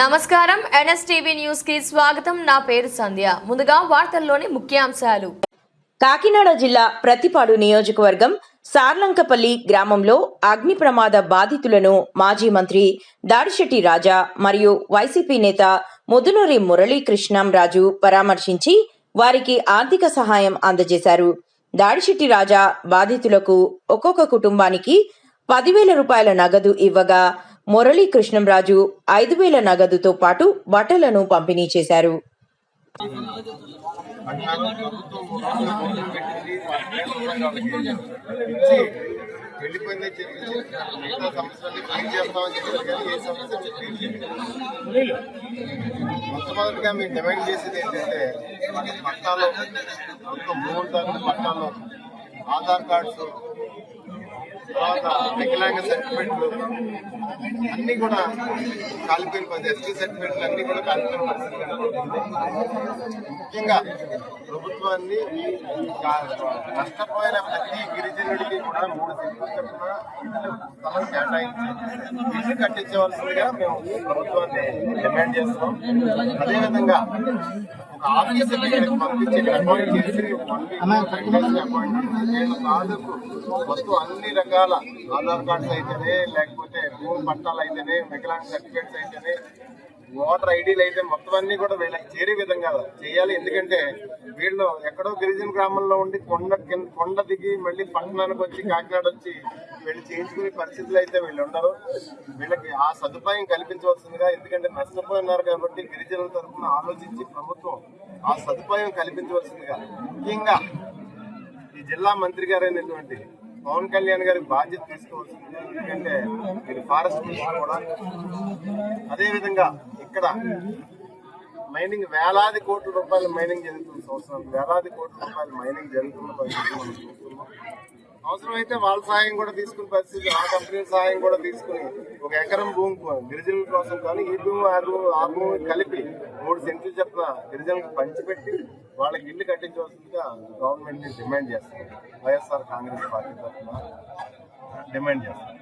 నమస్కారం. ఎన్ఎస్టీవీ న్యూస్కి స్వాగతం. నా పేరు సంధ్య. ముందుగా వార్తల్లోని ముఖ్యాంశాలు. కాకినాడ జిల్లా ప్రతిపాడు నియోజకవర్గం సార్లంకపల్లి గ్రామంలో అగ్ని ప్రమాద బాధితులను మాజీ మంత్రి దాడిశెట్టి రాజా మరియు వైసీపీ నేత ముదునూరి మురళీకృష్ణంరాజు పరామర్శించి వారికి ఆర్థిక సహాయం అందజేశారు. దాడిశెట్టి రాజా బాధితులకు ఒక్కొక్క కుటుంబానికి పదివేల రూపాయల నగదు ఇవ్వగా మురళీకృష్ణంరాజు ఐదు వేల నగదుతో పాటు బట్టలను పంపిణీ చేశారు. వెళ్ళిపోయిందని చెప్పి మిగతా సమస్యలన్నీ క్లీన్ చేస్తామని చెప్పారు కానీ ఏ సమస్య మొట్టమొదటిగా మేము డిమాండ్ చేసేది ఏంటంటే పట్టాలు మొత్తం మూడు తరగతి పట్టాలు ఆధార్ కార్డ్స్ తర్వాత వికలాంగ సర్టిఫికెట్లు అన్ని కూడా కాలిపోయిన పది ఎస్టీ సర్టిఫికెట్లు అన్ని కూడా కాలిపోయిన పరిస్థితి ముఖ్యంగా ప్రభుత్వాన్ని నష్టపోయిన ప్రతి గిరిజనుడికి కూడా మూడు సెంట్లు చొప్పున స్థలం కేటాయించి ఇల్లు కట్టించవలసిందిగా మేము ప్రభుత్వాన్ని డిమాండ్ చేస్తున్నాం. అదేవిధంగా ఒక ఆఫీసర్ ఇక్కడికి పంపించి అపాయింట్ చేసి వన్ వీక్ అపాయింట్ వీళ్ళ తాలూకు మొత్తం అన్ని రకాల ఆధార్ కార్డ్స్ అయితేనే లేకపోతే భూమి పట్టాలు అయితేనే వికలాంగ సర్టిఫికేట్స్ అయితేనే ఓటర్ ఐడీలు అయితే మొత్తం అన్ని కూడా వీళ్ళకి చేరే విధంగా చేయాలి. ఎందుకంటే వీళ్ళు ఎక్కడో గిరిజన గ్రామంలో ఉండి కొండ కింద కొండ దిగి మళ్ళీ పట్టణానికి వచ్చి కాకినాడ వచ్చి వీళ్ళు చేయించుకునే పరిస్థితులు అయితే వీళ్ళు ఉండరు. వీళ్ళకి ఆ సదుపాయం కల్పించవలసిందిగా ఎందుకంటే నష్టపోయినారు కాబట్టి గిరిజనుల తరఫున ఆలోచించి ప్రభుత్వం ఆ సదుపాయం కల్పించవలసిందిగా. ముఖ్యంగా ఈ జిల్లా మంత్రి గారైనటువంటి పవన్ కళ్యాణ్ గారి బాధ్యత తీసుకోవాల్సింది. ఎందుకంటే మీరు ఫారెస్ట్ మినిస్టర్ కూడా. అదేవిధంగా ఇక్కడ మైనింగ్ వేలాది కోట్ల రూపాయల మైనింగ్ జరుగుతుంది సంవత్సరం వేలాది కోట్ల రూపాయల మైనింగ్ జరుగుతున్న పరిస్థితి అవసరమైతే వాళ్ళ సహాయం కూడా తీసుకునే పరిస్థితి ఆ కంపెనీ సహాయం కూడా తీసుకుని ఒక ఎకరం భూమి గిరిజనుల కోసం కానీ ఈ భూమి ఆ భూమి ఆ భూమి కలిపి మూడు సెంట్లు చెప్పిన గిరిజనులకు పంచిపెట్టి వాళ్ళకి ఇల్లు కట్టించవలసిందిగా గవర్నమెంట్ని డిమాండ్ చేస్తుంది. వైఎస్ఆర్ కాంగ్రెస్ పార్టీ తరఫున డిమాండ్ చేస్తుంది.